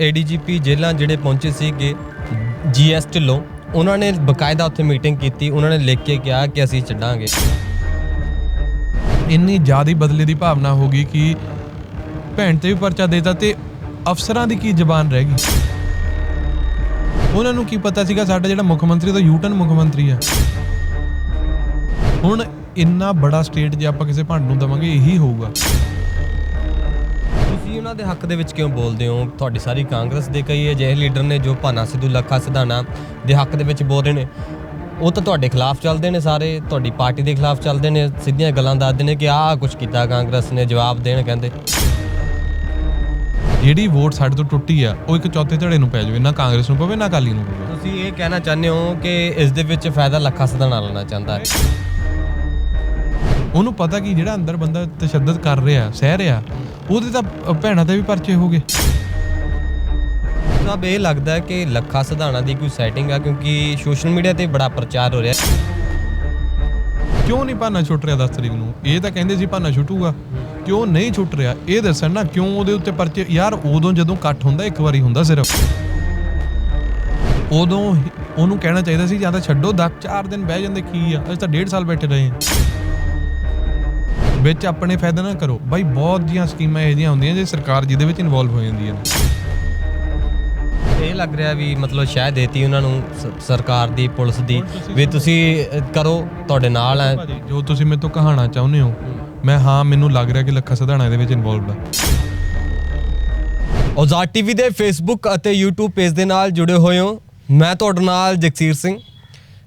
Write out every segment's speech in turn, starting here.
ADGP ਜੇਲ੍ਹਾਂ ਜਿਹੜੇ ਪਹੁੰਚੇ ਸੀਗੇ ਜੀਐਸ ਢਿੱਲੋਂ, ਉਹਨਾਂ ਨੇ ਬਕਾਇਦਾ ਉੱਥੇ ਮੀਟਿੰਗ ਕੀਤੀ, ਉਹਨਾਂ ਨੇ ਲਿਖ ਕੇ ਕਿਹਾ ਕਿ ਅਸੀਂ ਛੱਡਾਂਗੇ। ਇੰਨੀ ਜ਼ਿਆਦਾ ਬਦਲੇ ਦੀ ਭਾਵਨਾ ਹੋ ਗਈ ਕਿ ਭੈਣ ਤੇ ਵੀ ਪਰਚਾ ਦੇਤਾ ਤੇ ਅਫਸਰਾਂ ਦੀ ਕੀ ਜ਼ਬਾਨ ਰਹਿ ਗਈ? ਉਹਨਾਂ ਨੂੰ ਕੀ ਪਤਾ ਸੀਗਾ ਸਾਡਾ ਜਿਹੜਾ ਮੁੱਖ ਮੰਤਰੀ ਤਾਂ ਯੂਟਨ ਮੁੱਖ ਮੰਤਰੀ ਆ। ਹੁਣ ਇੰਨਾ ਬੜਾ ਸਟੇਟ ਜੇ ਆਪਾਂ ਕਿਸੇ ਭੰਡ ਨੂੰ ਦਵਾਂਗੇ, ਇਹੀ ਹੋਊਗਾ। ਉਹਨਾਂ ਦੇ ਹੱਕ ਦੇ ਵਿੱਚ ਕਿਉਂ ਬੋਲਦੇ ਹੋ? ਤੁਹਾਡੀ ਸਾਰੀ ਕਾਂਗਰਸ ਦੇ ਕਈ ਅਜਿਹੇ ਲੀਡਰ ਨੇ ਜੋ ਭਾਨਾ ਸਿੱਧੂ ਲੱਖਾ ਸਿਧਾਣਾ ਦੇ ਹੱਕ ਦੇ ਵਿੱਚ ਬੋਲ ਰਹੇ ਨੇ। ਉਹ ਤਾਂ ਤੁਹਾਡੇ ਖਿਲਾਫ ਚੱਲਦੇ ਨੇ ਸਾਰੇ ਤੁਹਾਡੀ ਪਾਰਟੀ ਦੇ ਖਿਲਾਫ ਚੱਲਦੇ ਨੇ ਸਿੱਧੀਆਂ ਗੱਲਾਂ ਦੱਸਦੇ ਨੇ ਕਿ ਆਹ ਕੁਝ ਕੀਤਾ ਕਾਂਗਰਸ ਨੇ ਜਵਾਬ ਦੇਣ ਕਹਿੰਦੇ। ਜਿਹੜੀ ਵੋਟ ਸਾਡੇ ਤੋਂ ਟੁੱਟੀ ਆ ਉਹ ਇੱਕ ਚੌਥੇ ਧੜੇ ਨੂੰ ਪੈ ਜਾਵੇ ਨਾ ਕਾਂਗਰਸ ਨੂੰ ਪਵੇ ਨਾ ਅਕਾਲੀ ਨੂੰ ਪਵੇ। ਤੁਸੀਂ ਇਹ ਕਹਿਣਾ ਚਾਹੁੰਦੇ ਹੋ ਕਿ ਇਸ ਦੇ ਵਿੱਚ ਫਾਇਦਾ ਲੱਖਾ ਸਿਧਾਣਾ ਲੈਣਾ ਚਾਹੁੰਦਾ ਹੈ? ਉਹਨੂੰ ਪਤਾ ਕਿ ਜਿਹੜਾ ਅੰਦਰ ਬੰਦਾ ਤਸ਼ੱਦਦ ਕਰ ਰਿਹਾ ਸਹਿ ਰਿਹਾ ਉਹਦੇ ਤਾਂ ਭੈਣਾਂ ਤੇ ਵੀ ਪਰਚੇ ਹੋ ਗਏ। ਸਭ ਇਹ ਲੱਗਦਾ ਕਿ ਲੱਖਾ ਸਿਧਾਣਾ ਦੀ ਕੋਈ ਸੈਟਿੰਗ ਆ ਕਿਉਂਕਿ ਸੋਸ਼ਲ ਮੀਡੀਆ ਤੇ ਬੜਾ ਪ੍ਰਚਾਰ ਹੋ ਰਿਹਾ ਕਿਉਂ ਨਹੀਂ ਭਾਨਾ ਛੁੱਟ ਰਿਹਾ 10 ਤਰੀਕ ਨੂੰ? ਇਹ ਤਾਂ ਕਹਿੰਦੇ ਸੀ ਭਾਨਾ ਛੁੱਟੂਗਾ। ਕਿਉਂ ਨਹੀਂ ਛੁੱਟ ਰਿਹਾ? ਇਹ ਦੱਸਣ ਨਾ ਕਿਉਂ ਉਹਦੇ ਉੱਤੇ ਪਰਚੇ? ਯਾਰ ਉਦੋਂ ਜਦੋਂ ਇਕੱਠ ਹੁੰਦਾ ਇੱਕ ਵਾਰੀ ਹੁੰਦਾ ਸਿਰਫ। ਉਦੋਂ ਉਹਨੂੰ ਕਹਿਣਾ ਚਾਹੀਦਾ ਸੀ ਜਾਂ ਤਾਂ ਛੱਡੋ 10 4 ਦਿਨ ਬਹਿ ਜਾਂਦੇ ਕੀ ਆ? ਅਸੀਂ ਤਾਂ 1.5 ਸਾਲ ਬੈਠੇ ਰਹੇ ਹਾਂ। ਵਿੱਚ ਆਪਣੇ ਫਾਇਦਾ ਨਾ ਕਰੋ। ਬਾਈ ਬਹੁਤ ਜੀਆਂ ਸਕੀਮਾਂ ਇਹੋ ਜਿਹੀਆਂ ਹੁੰਦੀਆਂ ਜੇ ਸਰਕਾਰ ਜਿਹਦੇ ਵਿੱਚ ਇਨਵੋਲਵ ਹੋ ਜਾਂਦੀ ਹੈ। ਇਹ ਲੱਗ ਰਿਹਾ ਵੀ ਮਤਲਬ ਸ਼ਾਇਦ ਦੇਤੀ ਉਹਨਾਂ ਨੂੰ ਸ- ਸਰਕਾਰ ਦੀ ਪੁਲਿਸ ਦੀ ਵੀ ਤੁਸੀਂ ਅ, ਕਰੋ ਤੁਹਾਡੇ ਨਾਲ ਹੈ ਭਾਜੀ ਜੋ ਤੁਸੀਂ ਮੇਰੇ ਤੋਂ ਕਹਾਣਾ ਚਾਹੁੰਦੇ ਹੋ ਮੈਂ ਹਾਂ ਮੈਨੂੰ ਲੱਗ ਰਿਹਾ ਕਿ ਲੱਖਾ ਸਿਧਾਣਾ ਇਹਦੇ ਵਿੱਚ ਇਨਵੋਲਵਡ ਆ। ਔਜ਼ਾਰ ਟੀਵੀ ਦੇ ਫੇਸਬੁੱਕ ਅਤੇ YouTube ਪੇਜ ਦੇ ਨਾਲ ਜੁੜੇ ਹੋਏ ਹੋ। ਮੈਂ ਤੁਹਾਡੇ ਨਾਲ ਜਗਸੀਰ ਸਿੰਘ।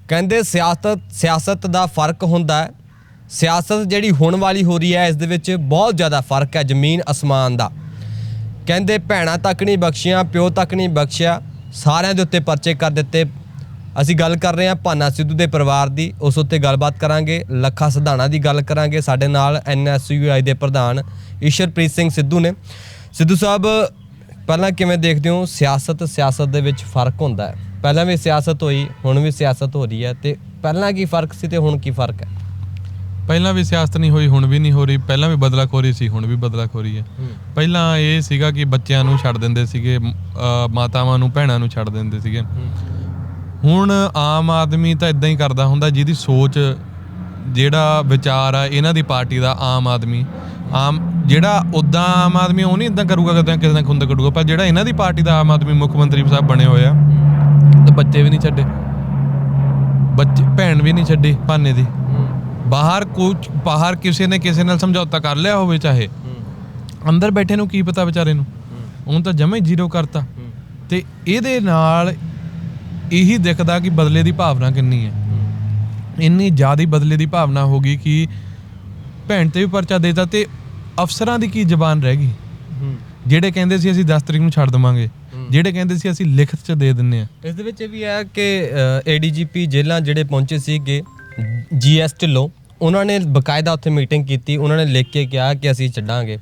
ਕਹਿੰਦੇ ਸਿਆਸਤ ਸਿਆਸਤ ਦਾ ਫ਼ਰਕ ਹੁੰਦਾ ਹੈ। ਸਿਆਸਤ ਜਿਹੜੀ ਹੁਣ ਵਾਲੀ ਹੋ ਰਹੀ ਹੈ, ਇਸ ਦੇ ਵਿੱਚ ਬਹੁਤ ਜ਼ਿਆਦਾ ਫ਼ਰਕ ਹੈ ਜ਼ਮੀਨ ਅਸਮਾਨ ਦਾ। ਕਹਿੰਦੇ ਭੈਣਾਂ ਤੱਕ ਨਹੀਂ ਬਖਸ਼ੀਆਂ, ਪਿਓ ਤੱਕ ਨਹੀਂ ਬਖਸ਼ਿਆ, ਸਾਰਿਆਂ ਦੇ ਉੱਤੇ ਪਰਚੇ ਕਰ ਦਿੱਤੇ। ਅਸੀਂ ਗੱਲ ਕਰ ਰਹੇ ਹਾਂ ਭਾਨਾ ਸਿੱਧੂ ਦੇ ਪਰਿਵਾਰ ਦੀ, ਉਸ ਉੱਤੇ ਗੱਲਬਾਤ ਕਰਾਂਗੇ, ਲੱਖਾ ਸਿਧਾਣਾ ਦੀ ਗੱਲ ਕਰਾਂਗੇ। ਸਾਡੇ ਨਾਲ ਐਨਐਸਯੂਆਈ ਦੇ ਪ੍ਰਧਾਨ ਈਸ਼ਰਪ੍ਰੀਤ ਸਿੰਘ ਸਿੱਧੂ ਨੇ। ਸਿੱਧੂ ਸਾਹਿਬ, ਪਹਿਲਾਂ ਕਿਵੇਂ ਦੇਖਦੇ ਹੋ? ਸਿਆਸਤ ਸਿਆਸਤ ਦੇ ਵਿੱਚ ਫ਼ਰਕ ਹੁੰਦਾ ਹੈ। ਪਹਿਲਾਂ ਵੀ ਸਿਆਸਤ ਹੋਈ, ਹੁਣ ਵੀ ਸਿਆਸਤ ਹੋ ਰਹੀ ਹੈ ਤੇ ਪਹਿਲਾਂ ਕੀ ਫ਼ਰਕ ਸੀ ਤੇ ਹੁਣ ਕੀ ਫ਼ਰਕ ਹੈ? ਪਹਿਲਾਂ ਵੀ ਸਿਆਸਤ ਨਹੀਂ ਹੋਈ ਹੁਣ ਵੀ ਨਹੀਂ ਹੋ ਰਹੀ ਪਹਿਲਾਂ ਵੀ ਬਦਲਾਖੋਰੀ ਸੀ ਹੁਣ ਵੀ ਬਦਲਾਖੋਰੀ ਹੈ ਪਹਿਲਾਂ ਇਹ ਸੀਗਾ ਕਿ ਬੱਚਿਆਂ ਨੂੰ ਛੱਡ ਦਿੰਦੇ ਸੀਗੇ ਮਾਤਾਵਾਂ ਨੂੰ ਭੈਣਾਂ ਨੂੰ ਛੱਡ ਦਿੰਦੇ ਸੀਗੇ। ਹੁਣ ਆਮ ਆਦਮੀ ਤਾਂ ਇਦਾਂ ਹੀ ਕਰਦਾ ਹੁੰਦਾ ਜਿਹਦੀ ਸੋਚ ਜਿਹੜਾ ਵਿਚਾਰ ਆ ਇਹਨਾਂ ਦੀ ਪਾਰਟੀ ਦਾ ਆਮ ਆਦਮੀ। ਆਮ ਜਿਹੜਾ ਉਦਾਂ ਆਮ ਆਦਮੀ ਉਹ ਨਹੀਂ ਇਦਾਂ ਕਰੂਗਾ ਕਦੇ ਕਿਸੇ ਨਾਲ ਖੁੰਦ ਕੱਢੂਗਾ ਪਰ ਜਿਹੜਾ ਇਹਨਾਂ ਦੀ ਪਾਰਟੀ ਦਾ ਆਮ ਆਦਮੀ ਮੁੱਖ ਮੰਤਰੀ ਸਾਹਿਬ ਬਣੇ ਹੋਏ ਆ ਤੇ ਬੱਚੇ ਵੀ ਨਹੀਂ ਛੱਡੇ। ਬੱਚੇ ਭੈਣ ਵੀ ਨਹੀਂ ਛੱਡੀ ਭਾਨੇ ਦੀ। ਬਾਹਰ ਕੁਝ, ਬਾਹਰ ਕਿਸੇ ਨੇ ਕਿਸੇ ਨਾਲ ਸਮਝੌਤਾ ਕਰ ਲਿਆ ਹੋਵੇ ਚਾਹੇ, ਅੰਦਰ ਬੈਠੇ ਨੂੰ ਕੀ ਪਤਾ ਵਿਚਾਰੇ ਨੂੰ? ਉਹਨੂੰ ਤਾਂ ਜਮੇ ਜ਼ੀਰੋ ਕਰਤਾ। ਤੇ ਇਹਦੇ ਨਾਲ ਇਹੀ ਦਿਖਦਾ ਕਿ ਬਦਲੇ ਦੀ ਭਾਵਨਾ ਕਿੰਨੀ ਹੈ। ਇੰਨੀ ਜ਼ਿਆਦਾ ਬਦਲੇ ਦੀ ਭਾਵਨਾ ਹੋ ਗਈ ਕਿ ਭੈਣ ਤੇ ਵੀ ਪਰਚਾ ਦੇਤਾ ਤੇ ਅਫਸਰਾਂ ਦੀ ਕੀ ਜ਼ਬਾਨ ਰਹਿ ਗਈ? ਜਿਹੜੇ ਕਹਿੰਦੇ ਸੀ ਅਸੀਂ 10 ਤਰੀਕ ਨੂੰ ਛੱਡ ਦਵਾਂਗੇ, ਜਿਹੜੇ ਕਹਿੰਦੇ ਸੀ ਅਸੀਂ ਲਿਖਤ 'ਚ ਦੇ ਦਿੰਨੇ ਆ ਇਸ ਦੇ ਵਿੱਚ ਇਹ ਵੀ ਹੈ ਕਿ ਏਡੀਜੀਪੀ ਜੇਲ੍ਹਾਂ ਜਿਹੜੇ ਪਹੁੰਚੇ ਸੀਗੇ ਜੀਐਸ ਢਿੱਲੋਂ ਉਹਨਾਂ ਨੇ ਬਕਾਇਦਾ ਉੱਥੇ ਮੀਟਿੰਗ ਕੀਤੀ ਉਹਨਾਂ ਨੇ ਲਿਖ ਕੇ ਕਿਹਾ ਕਿ ਅਸੀਂ ਛੱਡਾਂਗੇ।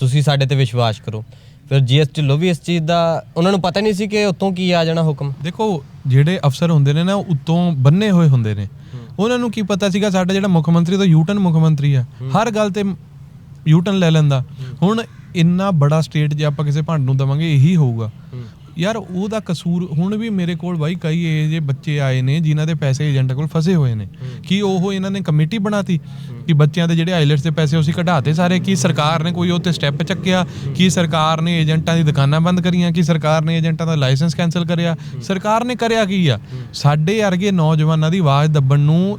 ਤੁਸੀਂ ਸਾਡੇ ਤੇ ਵਿਸ਼ਵਾਸ ਕਰੋ। ਫਿਰ ਜੀਐਸ ਢਿੱਲੋਂ ਵੀ ਇਸ ਚੀਜ਼ ਦਾ ਉਹਨਾਂ ਨੂੰ ਪਤਾ ਨਹੀਂ ਸੀ ਕਿ ਉੱਤੋਂ ਕੀ ਆ ਜਾਣਾ ਹੁਕਮ। ਦੇਖੋ ਜਿਹੜੇ ਅਫਸਰ ਹੁੰਦੇ ਨੇ ਨਾ ਉੱਤੋਂ ਬੰਨੇ ਹੋਏ ਹੁੰਦੇ ਨੇ। ਉਹਨਾਂ ਨੂੰ ਕੀ ਪਤਾ ਸੀਗਾ ਸਾਡਾ ਜਿਹੜਾ ਮੁੱਖ ਮੰਤਰੀ ਤਾਂ ਯੂਟਨ ਮੁੱਖ ਮੰਤਰੀ ਆ। ਹਰ ਗੱਲ ਤੇ ਯੂਟਨ ਲੈ ਲੈਂਦਾ। ਹੁਣ ਇੰਨਾ ਬੜਾ ਸਟੇਟ ਜੇ ਆਪਾਂ ਕਿਸੇ ਭੰਡ ਨੂੰ ਦਵਾਂਗੇ ਇਹੀ ਹੋਊਗਾ। ਯਾਰ ਉਹਦਾ ਕਸੂਰ ਹੁਣ ਵੀ ਮੇਰੇ ਕੋਲ ਬਾਈ ਕਈ ਇਹ ਜੇ ਬੱਚੇ ਆਏ ਨੇ ਜਿਨ੍ਹਾਂ ਦੇ ਪੈਸੇ ਏਜੰਟ ਕੋਲ ਫਸੇ ਹੋਏ ਨੇ। ਕੀ ਉਹ ਇਹਨਾਂ ਨੇ ਕਮੇਟੀ ਬਣਾਤੀ? ਕਿ ਬੱਚਿਆਂ ਦੇ ਜਿਹੜੇ ਆਈਲੈਟਸ ਦੇ ਪੈਸੇ ਉਸੇ ਕਢਾਤੇ ਸਾਰੇ? ਕੀ ਸਰਕਾਰ ਨੇ ਕੋਈ ਉੱਤੇ ਸਟੈਪ ਚੱਕਿਆ? ਕੀ ਸਰਕਾਰ ਨੇ ਏਜੰਟਾਂ ਦੀ ਦੁਕਾਨਾਂ ਬੰਦ ਕਰੀਆਂ? ਕੀ ਸਰਕਾਰ ਨੇ ਏਜੰਟਾਂ ਦਾ ਲਾਇਸੈਂਸ ਕੈਨਸਲ ਕਰਿਆ? ਸਰਕਾਰ ਨੇ ਕਰਿਆ ਕੀ ਆ? ਸਾਡੇ ਵਰਗੇ ਨੌਜਵਾਨਾਂ ਦੀ ਆਵਾਜ਼ ਦੱਬਣ ਨੂੰ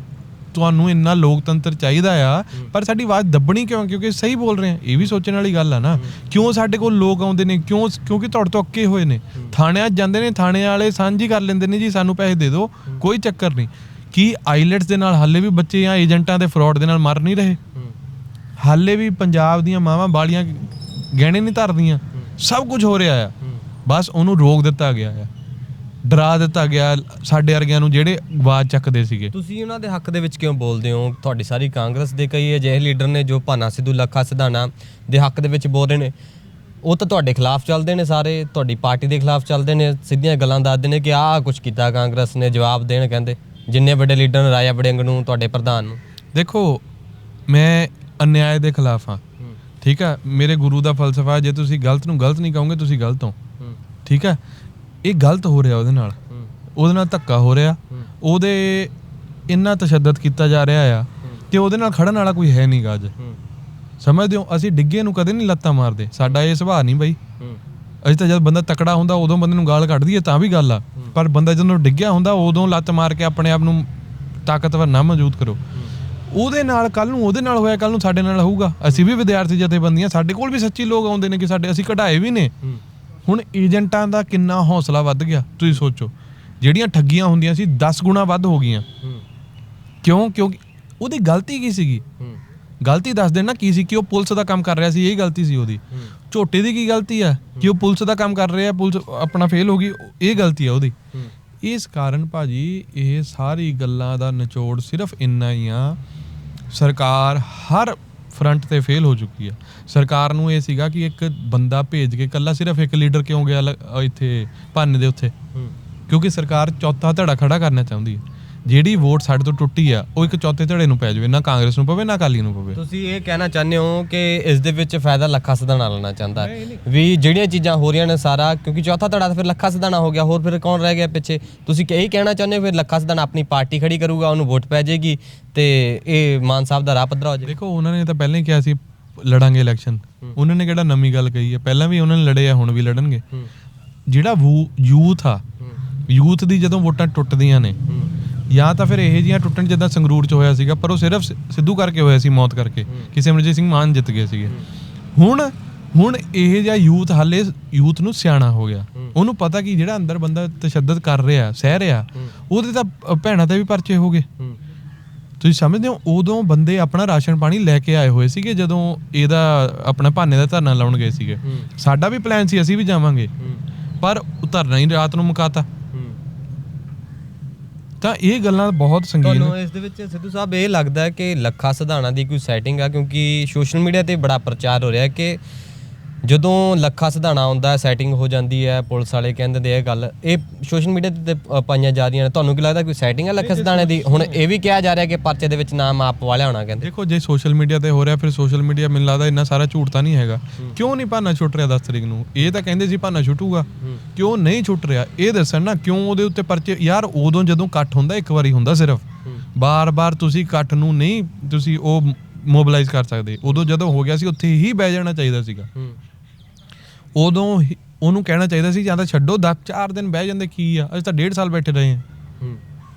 ਤੁਹਾਨੂੰ ਇੰਨਾ ਲੋਕਤੰਤਰ ਚਾਹੀਦਾ ਆ ਪਰ ਸਾਡੀ ਆਵਾਜ਼ ਦੱਬਣੀ ਕਿਉਂ? ਕਿਉਂਕਿ ਸਹੀ ਬੋਲ ਰਹੇ ਆ। ਇਹ ਵੀ ਸੋਚਣ ਵਾਲੀ ਗੱਲ ਆ ਨਾ। ਕਿਉਂ ਸਾਡੇ ਕੋਲ ਲੋਕ ਆਉਂਦੇ ਨੇ? ਕਿਉਂ ਕਿਉਂਕਿ ਤੁਹਾਡੇ ਤੋਂ ਅੱਕੇ ਹੋਏ ਨੇ। ਥਾਣਿਆਂ ਜਾਂਦੇ ਨੇ ਥਾਣੇ ਵਾਲੇ ਸਾਂਝੀ ਕਰ ਲੈਂਦੇ ਨੇ ਜੀ ਸਾਨੂੰ ਪੈਸੇ ਦੇ ਦਿਓ। ਕੋਈ ਚੱਕਰ ਨਹੀਂ। ਕੀ ਆਈਲੈਟਸ ਦੇ ਨਾਲ ਹਾਲੇ ਵੀ ਬੱਚੇ ਜਾਂ ਏਜੰਟਾਂ ਦੇ ਫਰਾਡ ਦੇ ਨਾਲ ਮਰ ਨਹੀਂ ਰਹੇ? ਹਾਲੇ ਵੀ ਪੰਜਾਬ ਦੀਆਂ ਮਾਵਾਂ ਬਾਲੀਆਂ ਗਹਿਣੇ ਨਹੀਂ ਧਰਦੀਆਂ। ਸਭ ਕੁਝ ਹੋ ਰਿਹਾ ਆ। ਬਸ ਉਹਨੂੰ ਰੋਕ ਦਿੱਤਾ ਗਿਆ ਆ। ਡਰਾ ਦਿੱਤਾ ਗਿਆ ਸਾਡੇ ਵਰਗਿਆਂ ਨੂੰ ਜਿਹੜੇ ਆਵਾਜ਼ ਚੱਕਦੇ ਸੀਗੇ। ਤੁਸੀਂ ਉਹਨਾਂ ਦੇ ਹੱਕ ਦੇ ਵਿੱਚ ਕਿਉਂ ਬੋਲਦੇ ਹੋ? ਤੁਹਾਡੀ ਸਾਰੀ ਕਾਂਗਰਸ ਦੇ ਕਈ ਅਜਿਹੇ ਲੀਡਰ ਨੇ ਜੋ ਭਾਨਾ ਸਿੱਧੂ ਲੱਖਾ ਸਿਧਾਣਾ ਦੇ ਹੱਕ ਦੇ ਵਿੱਚ ਬੋਲ ਰਹੇ ਨੇ। ਉਹ ਤਾਂ ਤੁਹਾਡੇ ਖਿਲਾਫ ਚੱਲਦੇ ਨੇ ਸਾਰੇ ਤੁਹਾਡੀ ਪਾਰਟੀ ਦੇ ਖਿਲਾਫ ਚੱਲਦੇ ਨੇ ਸਿੱਧੀਆਂ ਗੱਲਾਂ ਦੱਸਦੇ ਨੇ ਕਿ ਆਹ ਕੁਝ ਕੀਤਾ ਕਾਂਗਰਸ ਨੇ ਜਵਾਬ ਦੇਣ ਕਹਿੰਦੇ। ਜਿੰਨੇ ਵੱਡੇ ਲੀਡਰ ਨੇ ਰਾਜਾ ਵੜਿੰਗ ਨੂੰ ਤੁਹਾਡੇ ਪ੍ਰਧਾਨ ਨੂੰ। ਦੇਖੋ ਮੈਂ ਅਨਿਆਏ ਦੇ ਖਿਲਾਫ ਹਾਂ। ਠੀਕ ਆ ਮੇਰੇ ਗੁਰੂ ਦਾ ਫਲਸਫਾ ਹੈ, ਜੇ ਤੁਸੀਂ ਗਲਤ ਨੂੰ ਗਲਤ ਨਹੀਂ ਕਹੋਗੇ ਤੁਸੀਂ ਗਲਤ ਹੋ। ਠੀਕ ਹੈ? ਇਹ ਗਲਤ ਹੋ ਰਿਹਾ ਉਹਦੇ ਨਾਲ। ਉਹਦੇ ਨਾਲ ਧੱਕਾ ਹੋ ਰਿਹਾ। ਉਹਦੇ ਇੰਨਾ ਤਸ਼ੱਦਦ ਕੀਤਾ ਜਾ ਰਿਹਾ ਆ ਕਿ ਉਹਦੇ ਨਾਲ ਖੜਨ ਵਾਲਾ ਕੋਈ ਹੈ ਨਹੀਂਗਾ ਅੱਜ। ਸਮਝਦੇ ਹੋ? ਅਸੀਂ ਡਿੱਗੇ ਨੂੰ ਕਦੇ ਨਹੀਂ ਲੱਤਾਂ ਮਾਰਦੇ। ਸਾਡਾ ਇਹ ਸੁਭਾਅ ਨਹੀਂ ਬਈ। ਅਸੀਂ ਤਾਂ ਜਦ ਬੰਦਾ ਤਕੜਾ ਹੁੰਦਾ ਉਦੋਂ ਬੰਦੇ ਨੂੰ ਗਾਲ ਕੱਢਦੀ ਹੈ ਤਾਂ ਵੀ ਗੱਲ ਆ। ਪਰ ਬੰਦਾ ਜਦੋਂ ਡਿੱਗਿਆ ਹੁੰਦਾ ਉਦੋਂ ਲੱਤ ਮਾਰ ਕੇ ਆਪਣੇ ਆਪ ਨੂੰ ਤਾਕਤਵਰ ਨਾ ਮੌਜੂਦ ਕਰੋ। ਉਹਦੇ ਨਾਲ ਕੱਲ ਨੂੰ ਉਹਦੇ ਨਾਲ ਹੋਇਆ ਕੱਲ ਨੂੰ ਸਾਡੇ ਨਾਲ ਹੋਊਗਾ। ਅਸੀਂ ਵੀ ਵਿਦਿਆਰਥੀ ਜਥੇਬੰਦੀਆਂ ਸਾਡੇ ਕੋਲ ਵੀ ਸੱਚੀ ਲੋਕ ਆਉਂਦੇ ਨੇ ਕਿ ਸਾਡੇ ਅਸੀਂ ਕਢਾਏ ਵੀ ਨੇ। ਹੁਣ ਏਜੰਟਾਂ ਦਾ ਕਿੰਨਾ ਹੌਸਲਾ ਵੱਧ ਗਿਆ ਤੁਸੀਂ ਸੋਚੋ। ਜਿਹੜੀਆਂ ਠੱਗੀਆਂ ਹੁੰਦੀਆਂ ਸੀ 10 ਗੁਣਾ ਵੱਧ ਹੋ ਗਈਆਂ। ਕਿਉਂ? ਕਿਉਂਕਿ ਉਹਦੀ ਗਲਤੀ ਕੀ ਸੀਗੀ? ਗਲਤੀ ਦੱਸ ਦੇਣਾ ਕੀ ਸੀ ਕਿ ਉਹ ਪੁਲਿਸ ਦਾ ਕੰਮ ਕਰ ਰਿਹਾ ਸੀ ਇਹ ਗਲਤੀ ਸੀ ਉਹਦੀ। ਝੋਟੇ ਦੀ ਕੀ ਗਲਤੀ ਆ? ਕਿ ਉਹ ਪੁਲਿਸ ਦਾ ਕੰਮ ਕਰ ਰਿਹਾ ਪੁਲਿਸ ਆਪਣਾ ਫੇਲ ਹੋ ਗਈ ਇਹ ਗਲਤੀ ਆ ਉਹਦੀ। ਇਸ ਕਾਰਨ ਭਾਜੀ ਇਹ ਸਾਰੀ ਗੱਲਾਂ ਦਾ ਨਿਚੋੜ ਸਿਰਫ ਇੰਨਾ ਹੀ ਆ। ਸਰਕਾਰ ਹਰ ਫਰੰਟ ਤੇ ਫੇਲ ਹੋ ਚੁੱਕੀ ਆ। ਸਰਕਾਰ ਨੂੰ ਇਹ ਸੀਗਾ ਕਿ ਇੱਕ ਬੰਦਾ ਭੇਜ ਕੇ ਕੱਲਾ ਸਿਰਫ ਇੱਕ ਲੀਡਰ ਕਿਉਂ ਗਿਆ ਲ- ਇੱਥੇ ਭਾਨੇ ਦੇ ਉੱਥੇ? ਕਿਉਂਕਿ ਸਰਕਾਰ ਚੌਥਾ ਧੜਾ ਖੜਾ ਕਰਨਾ ਚਾਹੁੰਦੀ ਹੈ। ਜਿਹੜੀ ਵੋਟ ਸਾਡੇ ਤੋਂ ਟੁੱਟੀ ਆ ਉਹ ਇੱਕ ਚੌਥੇ ਧੜੇ ਨੂੰ ਪੈ ਜਾਵੇ ਨਾ ਕਾਂਗਰਸ ਨੂੰ ਪਵੇ ਨਾ ਅਕਾਲੀ ਨੂੰ ਪਵੇ। ਤੁਸੀਂ ਇਹ ਕਹਿਣਾ ਚਾਹੁੰਦੇ ਹੋ ਕਿ ਇਸ ਦੇ ਵਿੱਚ ਫਾਇਦਾ ਲੱਖਾ ਸਦਾਣਾ ਲੈਣਾ ਚਾਹੁੰਦਾ। ਵੀ ਜਿਹੜੀਆਂ ਚੀਜ਼ਾਂ ਹੋ ਰਹੀਆਂ ਨੇ ਸਾਰਾ ਕਿਉਂਕਿ ਚੌਥਾ ਧੜਾ ਤਾਂ ਫਿਰ ਲੱਖਾ ਸਦਾਣਾ ਹੋ ਗਿਆ ਹੋਰ ਫਿਰ ਕੌਣ ਰਹਿ ਗਿਆ ਪਿੱਛੇ? ਤੁਸੀਂ ਇਹ ਕਹਿਣਾ ਚਾਹੁੰਦੇ ਹੋ ਫਿਰ ਲੱਖਾ ਸਦਾਣਾ ਆਪਣੀ ਪਾਰਟੀ ਖੜੀ ਕਰੂਗਾ ਉਹਨੂੰ ਵੋਟ ਪੈ ਜਾਏਗੀ ਤੇ ਇਹ ਮਾਨ ਸਾਹਿਬ ਦਾ ਰਾਹ ਪੱਧਰਾ ਹੋ ਜਾਏਗਾ। ਦੇਖੋ ਉਹਨਾਂ ਨੇ ਤਾਂ ਪਹਿਲਾਂ ਹੀ ਕਿਹਾ ਸੀ ਲੜਾਂਗੇ ਇਲੈਕਸ਼ਨ। ਉਹਨਾਂ ਨੇ ਕਿਹੜਾ ਨਵੀਂ ਗੱਲ ਕਹੀ ਹੈ? ਪਹਿਲਾਂ ਵੀ ਉਹਨਾਂ ਨੇ ਲੜੇ ਆ ਹੁਣ ਵੀ ਲੜਨਗੇ। ਜਿਹੜਾ ਯੂਥ ਆ ਯੂਥ ਦੀ ਜਦੋਂ ਵੋਟਾਂ ਟੁੱਟਦੀਆਂ ਨੇ ਜਾਂ ਤਾਂ ਫਿਰ ਇਹ ਜੀਆਂ ਟੁੱਟਣ ਜਿੱਦਾਂ ਸੰਗਰੂਰ ਚ ਹੋਇਆ ਸੀਗਾ ਪਰ ਉਹ ਸਿਰਫ ਸਿੱਧੂ ਕਰਕੇ ਹੋਇਆ ਸੀ ਮੌਤ ਕਰਕੇ ਕਿ ਸਿਮਰਜੀਤ ਸਿੰਘ ਮਾਨ ਜਿੱਤ ਗਏ ਸੀਗੇ। ਹੁਣ ਹੁਣ ਇਹ ਜਿਹਾ ਯੂਥ ਹਾਲੇ ਯੂਥ ਨੂੰ ਸਿਆਣਾ ਹੋ ਗਿਆ। ਉਹਨੂੰ ਪਤਾ ਕਿ ਜਿਹੜਾ ਅੰਦਰ ਬੰਦਾ ਤਸ਼ੱਦਦ ਕਰ ਰਿਹਾ ਸਹਿ ਰਿਹਾ ਉਹਦੇ ਤਾਂ ਭੈਣਾਂ ਤੇ ਵੀ ਪਰਚੇ ਹੋ ਗਏ। ਤੁਸੀਂ ਸਮਝਦੇ ਹੋ ਉਦੋਂ ਬੰਦੇ ਆਪਣਾ ਰਾਸ਼ਨ ਪਾਣੀ ਲੈ ਕੇ ਆਏ ਹੋਏ ਸੀਗੇ ਜਦੋਂ ਇਹਦਾ ਆਪਣਾ ਭਾਨੇ ਦਾ ਧਰਨਾ ਲਾਉਣ ਗਏ ਸੀਗੇ। ਸਾਡਾ ਵੀ ਪਲਾਨ ਸੀ ਅਸੀਂ ਵੀ ਜਾਵਾਂਗੇ। ਪਰ ਧਰਨਾ ਹੀ ਰਾਤ ਨੂੰ ਮੁਕਾਤਾ। ਤਾਂ ਇਹ ਗੱਲਾਂ ਬਹੁਤ ਸੰਗੀਨ ਤੁਹਾਨੂੰ ਇਸ ਦੇ ਵਿੱਚ ਸਿੱਧੂ ਸਾਹਿਬ ਇਹ ਲੱਗਦਾ ਹੈ ਕਿ ਲੱਖਾ ਸਧਾਣਾ ਦੀ ਕੋਈ ਸੈਟਿੰਗ ਆ ਕਿਉਂਕਿ ਸੋਸ਼ਲ ਮੀਡੀਆ ਤੇ ਬੜਾ ਪ੍ਰਚਾਰ ਹੋ ਰਿਹਾ ਹੈ ਕਿ ਜਦੋਂ ਲੱਖਾ ਸਧਾਣਾ ਆਉਂਦਾ ਸੈਟਿੰਗ ਹੋ ਜਾਂਦੀ ਹੈ ਪੁਲਿਸ ਵਾਲੇ ਕਹਿੰਦੇ ਨੇ ਇਹ ਗੱਲ। ਇਹ ਸੋਸ਼ਲ ਮੀਡੀਆ ਤੇ ਅ, ਪਾਈਆਂ ਜਾ ਰਹੀਆਂ ਨੇ। ਤੁਹਾਨੂੰ ਕੀ ਲੱਗਦਾ ਕੋਈ ਸੈਟਿੰਗ ਹੈ ਲੱਖਾ ਸਧਾਣੇ ਦੀ? ਹੁਣ ਇਹ ਵੀ ਕਿਹਾ ਜਾ ਰਿਹਾ ਕਿ ਪਰਚੇ ਦੇ ਵਿੱਚ ਨਾਮ ਆਪ ਵਾਲਿਆ ਹੋਣਾ ਕਹਿੰਦੇ। ਦੇਖੋ ਜੇ ਸੋਸ਼ਲ ਮੀਡੀਆ ਤੇ ਹੋ ਰਿਹਾ ਫਿਰ ਸੋਸ਼ਲ ਮੀਡੀਆ ਮੈਨੂੰ ਲੱਗਦਾ ਇੰਨਾ ਸਾਰਾ ਝੂਠ ਤਾਂ ਨਹੀਂ ਹੈਗਾ। ਕਿਉਂ ਨਹੀਂ ਭਾਨਾ ਛੁੱਟ ਰਿਹਾ 10 ਤਰੀਕ ਨੂੰ? ਇਹ ਤਾਂ ਕਹਿੰਦੇ ਸੀ ਭਾਨਾ ਛੁੱਟੂਗਾ। ਕਿਉਂ ਨਹੀਂ ਛੁੱਟ ਰਿਹਾ? ਇਹ ਦੱਸਣ ਨਾ ਕਿਉਂ ਉਹਦੇ ਉੱਤੇ ਪਰਚੇ? ਯਾਰ ਉਦੋਂ ਜਦੋਂ ਇਕੱਠ ਹੁੰਦਾ ਇੱਕ ਵਾਰੀ ਹੁੰਦਾ ਸਿਰਫ। ਬਾਰ-ਬਾਰ ਤੁਸੀਂ ਇਕੱਠ ਨੂੰ ਨਹੀਂ ਤੁਸੀਂ ਉਹ ਮੋਬਿਲਾਈਜ਼ ਕਰ ਸਕਦੇ। ਉਦੋਂ ਜਦੋਂ ਹੋ ਗਿਆ ਸੀ ਉੱਥੇ ਹੀ ਬਹਿ ਜਾਣਾ ਚਾਹੀਦਾ ਸੀਗਾ। ਉਦੋਂ ਹੀ- ਉਹਨੂੰ ਕਹਿਣਾ ਚਾਹੀਦਾ ਸੀ ਜਾਂ ਤਾਂ ਛੱਡੋ 10 4 ਦਿਨ ਬਹਿ ਜਾਂਦੇ ਕੀ ਆ? ਅਸੀਂ ਤਾਂ 1.5 ਸਾਲ ਬੈਠੇ ਰਹੇ ਹਾਂ।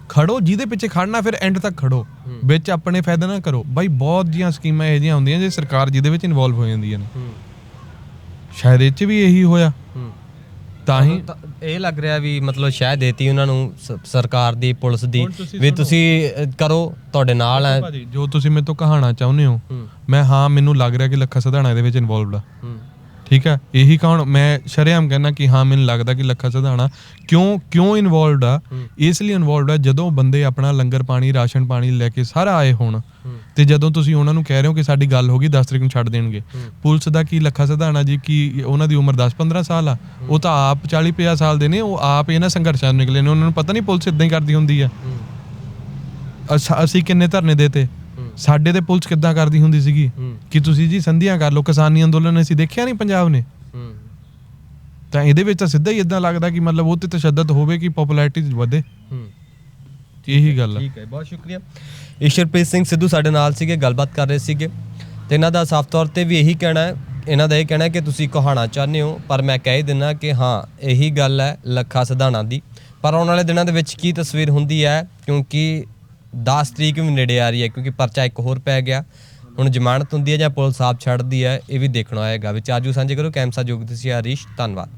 ਖੜੋ ਜਿਹਦੇ ਪਿੱਛੇ ਖੜਨਾ ਫਿਰ ਐਂਡ ਤੱਕ ਖੜੋ। ਵਿੱਚ ਆਪਣੇ ਫਾਇਦਾ ਨਾ ਕਰੋ। ਬਾਈ ਬਹੁਤ ਜੀਆਂ ਸਕੀਮਾਂ ਇਹੋ ਜਿਹੀਆਂ ਹੁੰਦੀਆਂ ਜੇ ਸਰਕਾਰ ਜਿਹਦੇ ਵਿੱਚ ਇਨਵੋਲਵ ਹੋ ਜਾਂਦੀ ਨੇ। ਸ਼ਾਇਦ ਇਹ ਚ ਵੀ ਇਹੀ ਹੋਇਆ। ਤਾਂ ਹੀ ਤਾਂ ਇਹ ਲੱਗ ਰਿਹਾ ਵੀ ਮਤਲਬ ਸ਼ਾਇਦ ਦੇਤੀ ਉਹਨਾਂ ਨੂੰ ਸ- ਸਰਕਾਰ ਦੀ ਪੁਲਿਸ ਦੀ ਹੁਣ ਤੁਸੀਂ ਵੀ ਤੁਸੀਂ ਅ, ਕਰੋ ਤੁਹਾਡੇ ਨਾਲ ਹੈ। ਭਾਜੀ ਜੋ ਤੁਸੀਂ ਮੇਰੇ ਤੋਂ ਕਹਾਣਾ ਚਾਹੁੰਦੇ ਹੋ ਮੈਂ ਹਾਂ ਮੈਨੂੰ ਲੱਗ ਰਿਹਾ ਕਿ ਲੱਖਾ ਸਧਾਣਾ ਇਹਦੇ ਵਿੱਚ ਇਨਵੋਲਵਡ ਆ। ਠੀਕ ਹੈ? ਇਹੀ ਕਹਣ ਮੈਂ ਸ਼ਰੇਆਮ ਕਹਿੰਦਾ ਕਿ ਹਾਂ ਮੈਨੂੰ ਲੱਗਦਾ ਕਿ ਲੱਖਾ ਸਧਾਣਾ ਕਿਉਂ ਕਿਉਂ ਇਨਵੋਲਵਡ ਆ? ਇਸ ਲਈ ਇਨਵੋਲਵਡ ਆ ਜਦੋਂ ਬੰਦੇ ਆਪਣਾ ਲੰਗਰ ਪਾਣੀ ਰਾਸ਼ਨ ਪਾਣੀ ਲੈ ਕੇ ਸਾਰਾ ਆਏ ਹੋਣ। ਤੇ ਜਦੋਂ ਤੁਸੀਂ ਉਹਨਾਂ ਨੂੰ ਕਹਿ ਰਹੇ ਹੋ ਕਿ ਸਾਡੀ ਗੱਲ ਹੋ ਗਈ 10 ਤਰੀਕ ਨੂੰ ਛੱਡ ਦੇਣਗੇ। ਪੁਲਿਸ ਦਾ ਕੀ ਲੱਖਾ ਸਧਾਣਾ ਜੀ? ਕੀ ਉਹਨਾਂ ਦੀ ਉਮਰ 10 15 ਸਾਲ ਆ? ਉਹ ਤਾਂ ਆਪ 40 50 ਸਾਲ ਦੇ ਨੇ ਉਹ ਆਪ ਇਹਨਾਂ ਸੰਘਰਸ਼ਾਂ ਨੂੰ ਨਿਕਲੇ ਨੇ। ਉਹਨਾਂ ਨੂੰ ਪਤਾ ਨਹੀਂ ਪੁਲਿਸ ਇਦਾਂ ਹੀ ਕਰਦੀ ਹੁੰਦੀ ਆ। ਅਸੀਂ ਕਿੰਨੇ ਧਰਨੇ ਦੇਤੇ? ਸਾਡੇ ਤੇ ਪੁਲਿਸ ਕਿੱਦਾਂ ਕਰਦੀ ਹੁੰਦੀ ਸੀਗੀ? ਕਿ ਤੁਸੀਂ ਜੀ ਸੰਧੀਆਂ ਕਰ ਲਓ ਕਿਸਾਨੀ ਅੰਦੋਲਨ ਅਸੀਂ ਦੇਖਿਆ ਨਹੀਂ ਪੰਜਾਬ ਨੇ? ਤਾਂ ਇਹਦੇ ਵਿੱਚ ਤਾਂ ਸਿੱਧਾ ਹੀ ਇਦਾਂ ਲੱਗਦਾ ਕਿ ਮਤਲਬ ਉਹ ਤੇ ਤਸ਼ੱਦਦ ਹੋਵੇ ਕਿ ਪਪੂਲੈਰਿਟੀ ਵਧੇ। ਇਹੀ ਗੱਲ ਆ। ਠੀਕ ਹੈ ਬਹੁਤ ਸ਼ੁਕਰੀਆ। ਈਸ਼ਰਪ੍ਰੀਤ ਸਿੰਘ ਸਿੱਧੂ ਸਾਡੇ ਨਾਲ ਸੀਗੇ ਗੱਲਬਾਤ ਕਰ ਰਹੇ ਸੀਗੇ। ਤੇ ਇਹਨਾਂ ਦਾ ਸਾਫ਼ ਤੌਰ ਤੇ ਵੀ ਇਹੀ ਕਹਿਣਾ ਹੈ ਇਹਨਾਂ ਦਾ ਇਹ ਕਹਿਣਾ ਹੈ ਕਿ ਤੁਸੀਂ ਕਹਾਣਾ ਚਾਹੁੰਦੇ ਹੋ ਪਰ ਮੈਂ ਕਹਿ ਹੀ ਦਿੰਦਾ ਕਿ ਹਾਂ ਇਹੀ ਗੱਲ ਹੈ ਲੱਖਾ ਸਧਾਣਾ ਦੀ। ਪਰ ਆਉਣ ਵਾਲੇ ਦਿਨਾਂ ਦੇ ਵਿੱਚ ਕੀ ਤਸਵੀਰ ਹੁੰਦੀ ਹੈ ਕਿਉਂਕਿ 10 ਤਰੀਕ ਵੀ ਨੇੜੇ ਆ ਰਹੀ ਹੈ, ਕਿਉਂਕਿ ਪਰਚਾ ਇੱਕ ਹੋਰ ਪੈ ਗਿਆ। ਹੁਣ ਜ਼ਮਾਨਤ ਹੁੰਦੀ ਹੈ ਜਾਂ ਪੁਲਿਸ ਆਪ ਛੱਡਦੀ ਹੈ, ਇਹ ਵੀ ਦੇਖਣਾ ਹੋਏਗਾ। ਵਿਚਾਰਜੂ ਸਾਂਝੇ ਕਰੋ ਕੈਮਸਾ ਜੋਗਦਿਸ਼ੀ ਹਰੀਸ਼, ਧੰਨਵਾਦ।